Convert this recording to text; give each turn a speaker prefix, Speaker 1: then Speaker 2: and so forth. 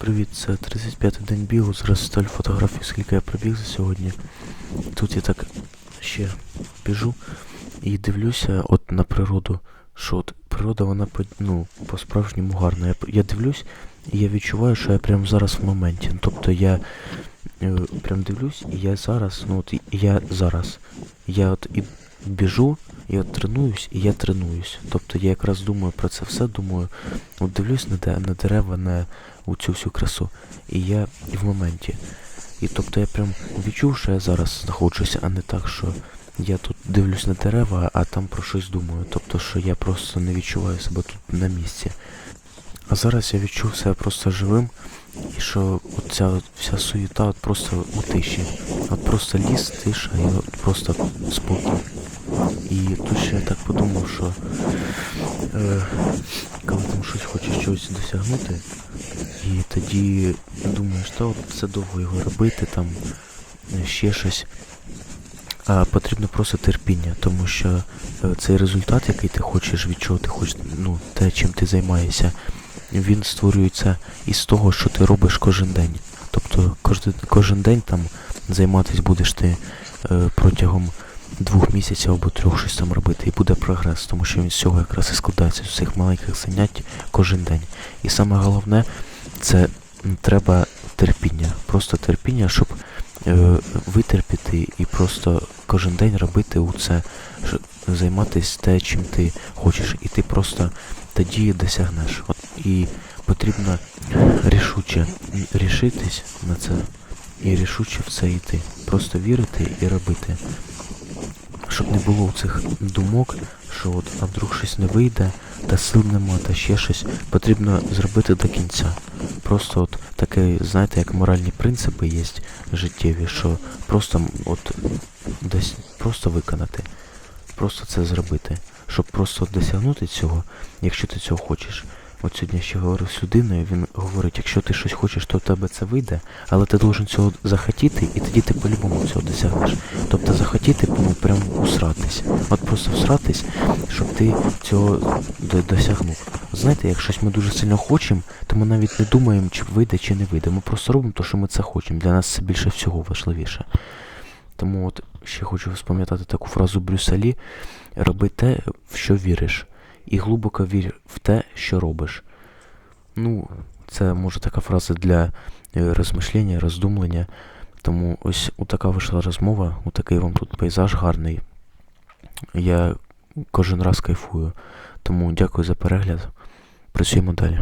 Speaker 1: Привіт, це 35-й день бігу. Зараз сталь фотографій, скільки я пробіг за сьогодні. Тут я так ще біжу і дивлюся от на природу, що от природа вона ну, по-справжньому гарна. Я, я дивлюсь і я відчуваю, що я прямо зараз в моменті. Ну, Тобто я прям дивлюсь, і я зараз, ну от я зараз. Я от і біжу, і от тренуюсь, і я тренуюсь. Тобто я якраз думаю про це все, думаю, от дивлюсь на, де, на дерева, на у цю всю красу. І я і в моменті. І тобто я прям відчув, що я зараз знаходжуся, а не так, що я тут дивлюсь на дерева, а там про щось думаю. Тобто, що я просто не відчуваю себе тут на місці. А зараз я відчув себе просто живим, і що оця вся суєта от просто у тиші. От просто ліс, тиша і от просто спокій. І тут ще я так подумав, що е, коли там щось хочеш чогось досягнути, і тоді думаєш, та це довго його робити, там е, ще щось. А потрібно просто терпіння, тому що е, цей результат, який ти хочеш, від чого ну, те, чим ти займаєшся, він створюється із того, що ти робиш кожен день. Тобто кожен, кожен день там займатися будеш ти е, протягом двох місяців або трьох щось там робити, і буде прогрес, тому що він з цього якраз і складається з цих маленьких занять кожен день. І саме головне, це треба терпіння, просто терпіння, щоб е, витерпіти і просто кожен день робити у це, займатися те, чим ти хочеш, і ти просто тоді досягнеш. От, і потрібно рішуче рішитись на це і рішуче в це йти. Просто вірити і робити. Щоб не було цих думок, що от а вдруг щось не вийде, та сил нема, та ще щось. Потрібно зробити до кінця. Просто от таке, знаєте, як моральні принципи є життєві, що просто от десь просто виконати. Просто це зробити. Щоб просто досягнути цього, якщо ти цього хочеш. От сьогодні ще говорив з людиною, він говорить, якщо ти щось хочеш, то в тебе це вийде, але ти должен цього захотіти, і тоді ти по-любому цього досягнеш. Тобто захотіти, ну, прям усратись. От просто всратись, щоб ти цього до- досягнув. Знаєте, як щось ми дуже сильно хочемо, то ми навіть не думаємо, чи вийде, чи не вийде. Ми просто робимо те, що ми це хочемо. Для нас це більше всього важливіше. Тому от ще хочу спам'ятати таку фразу Брюса Лі. Роби те, в що віриш, і глибоко вір в те, що робиш. Ну, це може така фраза для е, розмишлення, роздумлення. Тому ось така вийшла розмова, отакий вам тут пейзаж гарний. Я кожен раз кайфую. Тому дякую за перегляд. Працюємо далі.